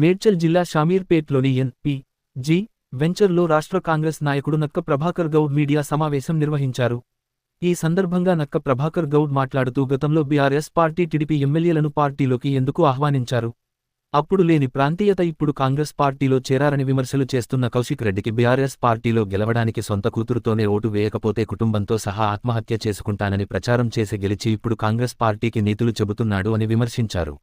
మేడ్చల్ జిల్లా షామీర్పేట్లోని N P. G. వెంచర్లో రాష్ట్ర కాంగ్రెస్ నాయకుడు నక్క ప్రభాకర్ గౌడ్ మీడియా సమావేశం నిర్వహించారు. ఈ సందర్భంగా నక్క ప్రభాకర్ గౌడ్ మాట్లాడుతూ గతంలో బీఆర్ఎస్ పార్టీ టీడీపీ ఎమ్మెల్యేలను పార్టీలోకి ఎందుకు ఆహ్వానించారు. అప్పుడు లేని ప్రాంతీయత ఇప్పుడు కాంగ్రెస్ పార్టీలో చేరారని విమర్శలు చేస్తున్న కౌశిక్ రెడ్డికి బీఆర్ఎస్ పార్టీలో గెలవడానికి సొంత కూతురుతోనే ఓటు వేయకపోతే కుటుంబంతో సహా ఆత్మహత్య చేసుకుంటానని ప్రచారం చేసి గెలిచి ఇప్పుడు కాంగ్రెస్ పార్టీకి నీతులు చెబుతున్నాడు అని విమర్శించారు.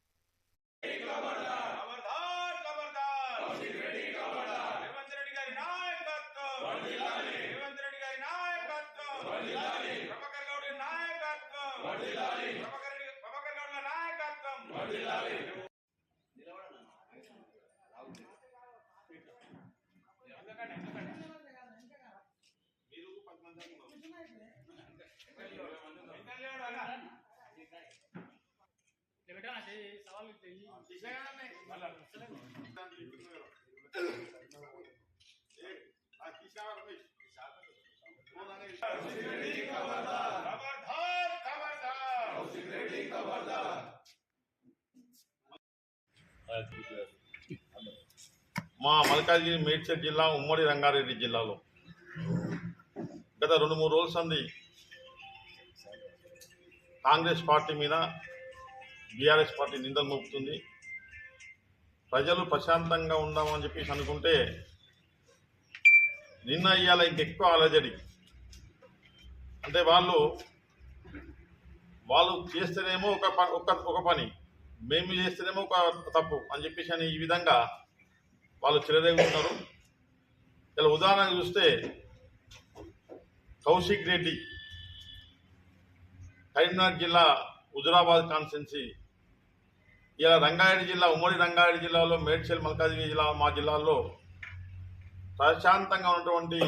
ఖబర్దార్ ఖబర్దార్ రేవంత్ రెడ్డి గారి నాయకత్వం రేవంత్ రెడ్డి గారి నాయకత్వం ప్రభాకర్ గౌడ్ గారి నాయకత్వం ప్రభాకర్ రెడ్డి ప్రభాకర్ గౌడ్ గారి నాయకత్వం మీరు పది మంది ఖబర్దార్ ఖబర్దార్ మా మల్కాజ్గిరి మేడ్చల్ జిల్లా ఉమ్మడి రంగారెడ్డి జిల్లాలో గత రెండు మూడు రోజుల సంది కాంగ్రెస్ పార్టీ మీద బీఆర్ఎస్ పార్టీ నిందలు మోపుతుంది. ప్రజలు ప్రశాంతంగా ఉందామని చెప్పేసి అనుకుంటే నిన్న ఇవాళ ఇంకెక్కువ అలజడి అంటే వాళ్ళు వాళ్ళు చేస్తేనేమో ఒక ఒక ఒక పని మేము చేస్తేనేమో ఒక తప్పు అని చెప్పేసి అని ఈ విధంగా వాళ్ళు చెలరేగుతున్నారు ఇలా ఉదాహరణ చూస్తే కౌశిక్ రెడ్డి కరీంనగర్ జిల్లా హుజురాబాద్ కాన్స్టెన్సీ ఇలా రంగారెడ్డి జిల్లా ఉమ్మడి రంగారెడ్డి జిల్లాలో మేడ్చల్ మల్కాజ్గిరి జిల్లా మా జిల్లాలో ప్రశాంతంగా ఉన్నటువంటి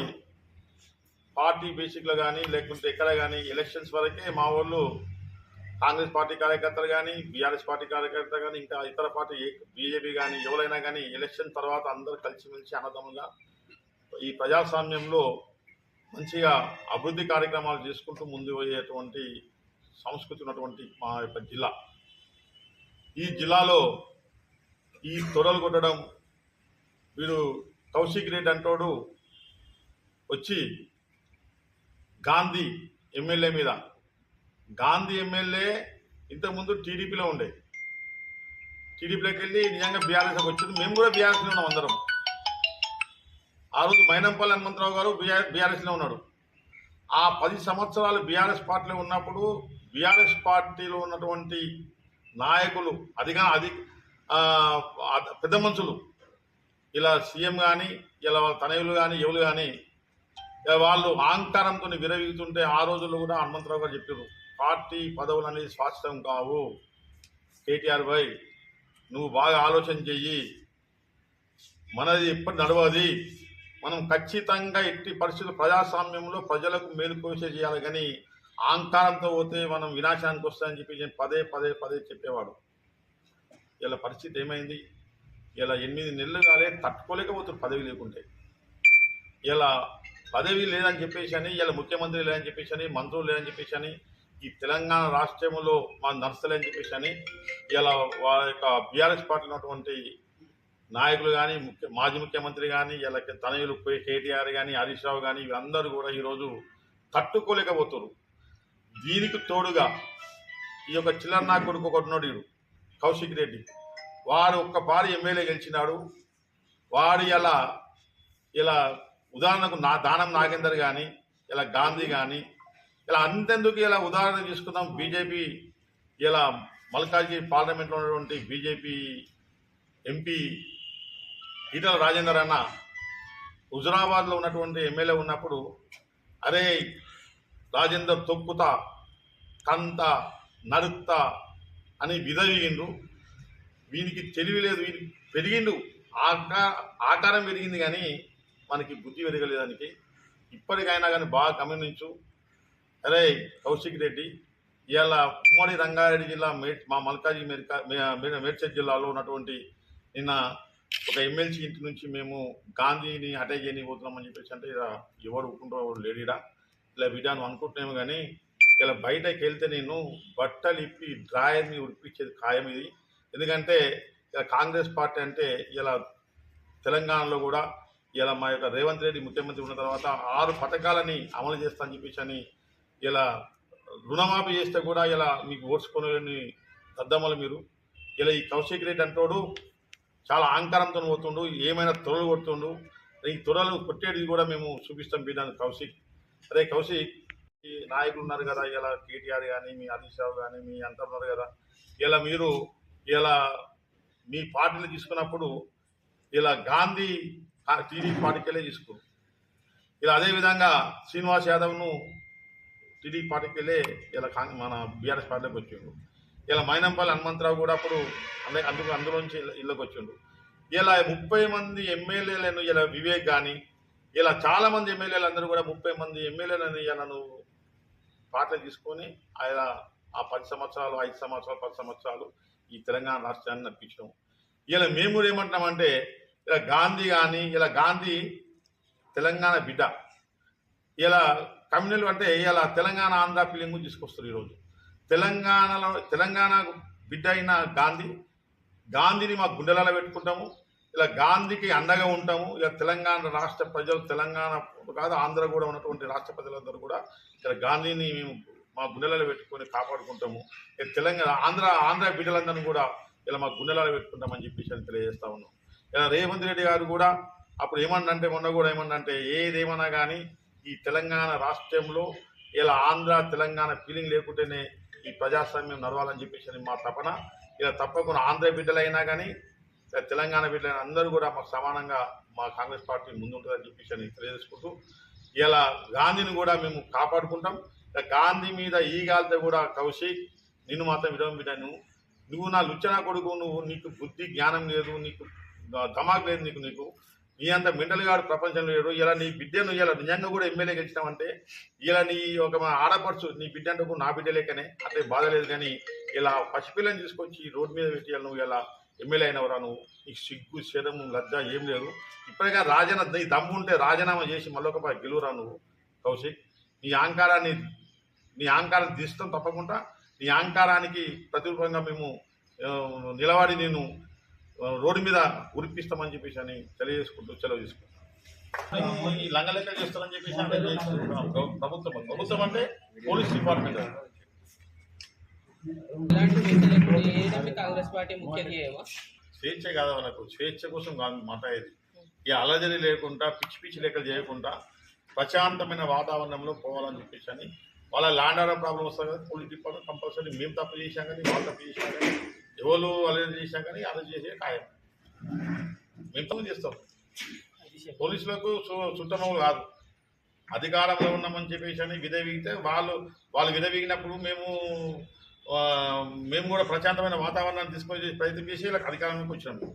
పార్టీ బేసిక్లో కానీ లేకుంటే ఎక్కడ కానీ ఎలక్షన్స్ వరకే మా వాళ్ళు కాంగ్రెస్ పార్టీ కార్యకర్తలు కానీ బీఆర్ఎస్ పార్టీ కార్యకర్తలు కానీ ఇంకా ఇతర పార్టీ బీజేపీ కానీ ఎవరైనా కానీ ఎలక్షన్ తర్వాత అందరూ కలిసిమెలిసి అన్నదమ్ముగా ఈ ప్రజాస్వామ్యంలో మంచిగా అభివృద్ధి కార్యక్రమాలు చేసుకుంటూ ముందు పోయేటువంటి సంస్కృతి ఉన్నటువంటి మా యొక్క జిల్లా. ఈ జిల్లాలో ఈ తొడలు కొట్టడం వీడు కౌశిక్ రెడ్డి అంటోడు వచ్చి గాంధీ ఎమ్మెల్యే మీద. గాంధీ ఎమ్మెల్యే ఇంతకుముందు టీడీపీలో ఉండే. టీడీపీలోకి వెళ్ళి నిజంగా బీఆర్ఎస్లోకి వచ్చింది. మేము కూడా బీఆర్ఎస్లో ఉన్నాం అందరం. ఆ రోజు మైనంపల్లి హనుమంతరావు గారు బీఆర్ బీఆర్ఎస్లో ఉన్నాడు. ఆ పది సంవత్సరాలు బీఆర్ఎస్ పార్టీలో ఉన్నప్పుడు బీఆర్ఎస్ పార్టీలో ఉన్నటువంటి నాయకులు అదిగా అది పెద్ద మనుషులు. ఇలా సీఎం కానీ ఇలా వాళ్ళ తనయులు కానీ ఎవరు కానీ వాళ్ళు అహంకారంతో విరవీగుతుంటే ఆ రోజుల్లో కూడా హనుమంతరావు గారు చెప్పారు పార్టీ పదవులు అనేది శాశ్వతం కావు. కేటీఆర్ బై నువ్వు బాగా ఆలోచన చెయ్యి. మనది ఎప్పటి నడవది. మనం ఖచ్చితంగా ఎట్టి పరిస్థితులు ప్రజాస్వామ్యంలో ప్రజలకు మేలు కోసే చేయాలి కానీ అహంకారంతో పోతే మనం వినాశానికి వస్తాయని చెప్పి నేను పదే పదే పదే చెప్పేవాడు. ఇలా పరిస్థితి ఏమైంది? ఇలా ఎనిమిది నెలలు కాలే తట్టుకోలేకపోతుంది పదవి లేకుంటే. ఇలా పదవి లేదని చెప్పేసి అని ఇలా ముఖ్యమంత్రి లేదని చెప్పేసి అని మంత్రులు లేదని చెప్పేసి అని ఈ తెలంగాణ రాష్ట్రంలో మా నర్సలేని చెప్పేసి అని ఇలా వారి యొక్క బీఆర్ఎస్ పార్టీ ఉన్నటువంటి నాయకులు కానీ ముఖ్య మాజీ ముఖ్యమంత్రి కానీ ఇలా తనయులు కేటీఆర్ కానీ హరీష్ రావు కానీ వీళ్ళందరూ కూడా ఈరోజు తట్టుకోలేకపోతున్నారు. దీనికి తోడుగా ఈ యొక్క చిల్లర నా కొడుకు ఒకటినోడు వీడు కౌశిక్ రెడ్డి. వాడు ఒక్కపారి ఎమ్మెల్యే గెలిచినాడు. వాడు ఇలా ఇలా ఉదాహరణకు నా దానం నాగేందర్ కానీ ఇలా గాంధీ కానీ ఇలా అంతెందుకు ఇలా ఉదాహరణ తీసుకుందాం. బీజేపీ ఇలా మల్కాజ్గిరి పార్లమెంట్లో ఉన్నటువంటి బీజేపీ ఎంపీ ఈటల రాజేందర్ అన్న హుజురాబాద్లో ఉన్నటువంటి ఎమ్మెల్యే ఉన్నప్పుడు అరే రాజేందర్ తొక్కుత కంత నరుక్తా అని విధవిగిండు వీనికి తెలివి లేదు వీనికి పెరిగిండు. ఆకా ఆకారం పెరిగింది కానీ మనకి బుద్ధి పెరగలేదానికి ఇప్పటికైనా కానీ బాగా గమనించు. అరే కౌశిక్ రెడ్డి ఇవాళ ఉమ్మడి రంగారెడ్డి జిల్లా మేడ్ మా మల్కాజీ మెరికా మే- మేడ్చల్ జిల్లాలో ఉన్నటువంటి నిన్న ఒక ఎమ్మెల్సీ ఇంటి నుంచి మేము గాంధీని అటాక్ చేయనిపోతున్నామని చెప్పేసి అంటే ఇలా ఒప్పుకుంటారు ఎవరు ఎవడు లేడీరా ఇలా విధానం అనుకుంటున్నాము కానీ ఇలా బయటకు వెళ్తే నేను బట్టలు ఇప్పి డ్రాయర్ని ఉడిపించేది ఖాయం ఇది. ఎందుకంటే ఇలా కాంగ్రెస్ పార్టీ అంటే ఇలా తెలంగాణలో కూడా ఇలా మా యొక్క రేవంత్ రెడ్డి ముఖ్యమంత్రి ఉన్న తర్వాత ఆరు పథకాలని అమలు చేస్తా అని చెప్పేసి అని ఇలా రుణమాఫీ చేస్తే కూడా ఇలా మీకు ఓడ్చుకోలేని దద్దమ్మలు మీరు. ఇలా ఈ కౌశిక్ రెడ్డి అంటోడు చాలా అహంకారంతో పోతుండు ఏమైనా తొరలు కొడుతుండు. ఈ తొరలు కొట్టేది కూడా మేము చూపిస్తాం బిడ్డాను కౌశిక్. అరే కౌశిక్ ఈ నాయకులు ఉన్నారు కదా ఇలా కేటీఆర్ కానీ మీ హరీష్ రావు కానీ మీ అంతా ఉన్నారు కదా. ఇలా మీరు ఇలా మీ పార్టీలు తీసుకున్నప్పుడు ఇలా గాంధీ టీడీపీ పార్టీకెళ్ళే తీసుకో ఇలా అదేవిధంగా శ్రీనివాస్ యాదవ్ను టీడీపీ పార్టీకి వెళ్ళే ఇలా కాంగ్రెస్ మన బీఆర్ఎస్ పార్టీలోకి వచ్చిండు. ఇలా మైనంపల్లి హనుమంతరావు కూడా అప్పుడు అందే అందుకు అందులోంచి ఇళ్ళకి వచ్చిండు ఇలా ముప్పై మంది ఎమ్మెల్యేలను ఇలా వివేక్ కానీ ఇలా చాలా మంది ఎమ్మెల్యేలు అందరూ కూడా ముప్పై మంది ఎమ్మెల్యేలను నన్ను పాటలు తీసుకొని ఆయన ఆ పది సంవత్సరాలు ఐదు సంవత్సరాలు పది సంవత్సరాలు ఈ తెలంగాణ రాష్ట్రాన్ని నడిపించడం. ఇలా మేము కూడా ఏమంటున్నామంటే ఇలా గాంధీ కానీ ఇలా గాంధీ తెలంగాణ బిడ్డ. ఇలా కమ్యూనల్ అంటే ఇలా తెలంగాణ ఆంధ్ర ఫీలింగ్ తీసుకొస్తారు ఈరోజు. తెలంగాణలో తెలంగాణ బిడ్డ అయిన గాంధీ గాంధీని మా గుండెలలో పెట్టుకుంటాము. ఇలా గాంధీకి అండగా ఉంటాము. ఇలా తెలంగాణ రాష్ట్ర ప్రజలు తెలంగాణ కాదు ఆంధ్ర కూడా ఉన్నటువంటి రాష్ట్ర ప్రజలందరూ కూడా ఇలా గాంధీని మేము మా గుండెలలో పెట్టుకొని కాపాడుకుంటాము. ఇక తెలంగాణ ఆంధ్ర ఆంధ్ర బిడ్డలందరినీ కూడా ఇలా మా గుండెలలో పెట్టుకుంటామని చెప్పేసి అని తెలియజేస్తా ఉన్నాం. ఇలా రేవంత్ రెడ్డి గారు కూడా అప్పుడు ఏమన్నంటే మొన్న కూడా ఏమన్నంటే ఏదేమన్నా కానీ ఈ తెలంగాణ రాష్ట్రంలో ఇలా ఆంధ్ర తెలంగాణ ఫీలింగ్ లేకుంటేనే ఈ ప్రజాస్వామ్యం నడవాలని చెప్పేసి అని మా తపన. ఇలా తప్పకుండా ఆంధ్ర బిడ్డలైనా కానీ తెలంగాణ బిడ్డలైన అందరూ కూడా మాకు సమానంగా మా కాంగ్రెస్ పార్టీ ముందుంటుందని చెప్పేసి అని తెలియజేసుకుంటూ ఇలా గాంధీని కూడా మేము కాపాడుకుంటాం గాంధీ మీద ఈగాలతో కూడా కౌశిక్ నిన్ను మాత్రం విడవం బిడ్డను నువ్వు నా లుచ్చన కొడుకు నువ్వు నీకు బుద్ధి జ్ఞానం లేదు నీకు ధమాక్ లేదు నీకు నీకు నీ అంత మెంటల్ గాడు ప్రపంచంలో లేడు ఇలా నీ బిడ్డను ఇలా నిజంగా కూడా ఎమ్మెల్యే గెలిచినావంటే ఇలా నీ ఒక ఆడపడుచు నీ బిడ్డ అంటే నా బిడ్డ లేకనే అట్లే బాధ లేదు కానీ ఇలా పసిపిల్లని తీసుకొచ్చి రోడ్డు మీద పెట్టి నువ్వు ఇలా ఎమ్మెల్యే అయినవరా నువ్వు? నీకు సిగ్గు శరము లజ్జ ఏం లేదు. ఇప్పటికే రాజన నీ దమ్ము ఉంటే రాజీనామా చేసి మళ్ళొక గెలువురా నువ్వు కౌశిక్. నీ అహంకారాన్ని నీ అహంకారాన్ని తీస్తాం తప్పకుండా. నీ అహంకారానికి ప్రతిరూపంగా మేము నిలబడి నేను రోడ్డు మీద ఉరిపిస్తామని చెప్పేసి అని తెలియజేసుకుంటూ సెలవు తీసుకుంటాను ఈ లంగ లెక్క చేస్తారని చెప్పేసి ప్రభుత్వం ప్రభుత్వం అంటే పోలీస్ డిపార్ట్మెంట్. కాంగ్రెస్ పార్టీ ముఖ్య స్వేచ్ఛ కాదు మనకు స్వేచ్ఛ కోసం కాదు మాట్లాడేది ఈ అలజడి లేకుండా పిచ్చి పిచ్చి లెక్కలు చేయకుండా ప్రశాంతమైన వాతావరణంలో పోవాలని చెప్పేసి అని వాళ్ళ ల్యాండ్ ఆర్డర్ ప్రాబ్లం వస్తుంది కదా పోలీస్ డిపార్ట్మెంట్ కంపల్సరీ మేము తప్పు చేసాం కానీ వాళ్ళు తప్పు చేసాం కానీ ఎవరు అలజడి చేసాం కానీ అలజడి చేసే ఖాయం. మేము తప్పు చేస్తాం. పోలీసులకు సు- కాదు. అధికారంలో ఉన్నామని చెప్పేసి అని విధవిగితే వాళ్ళు వాళ్ళు విధవిగినప్పుడు మేము మేము కూడా ప్రశాంతమైన వాతావరణాన్ని తీసుకొని ప్రయత్నం చేసి ఇలా అధికారంలోకి వచ్చినాము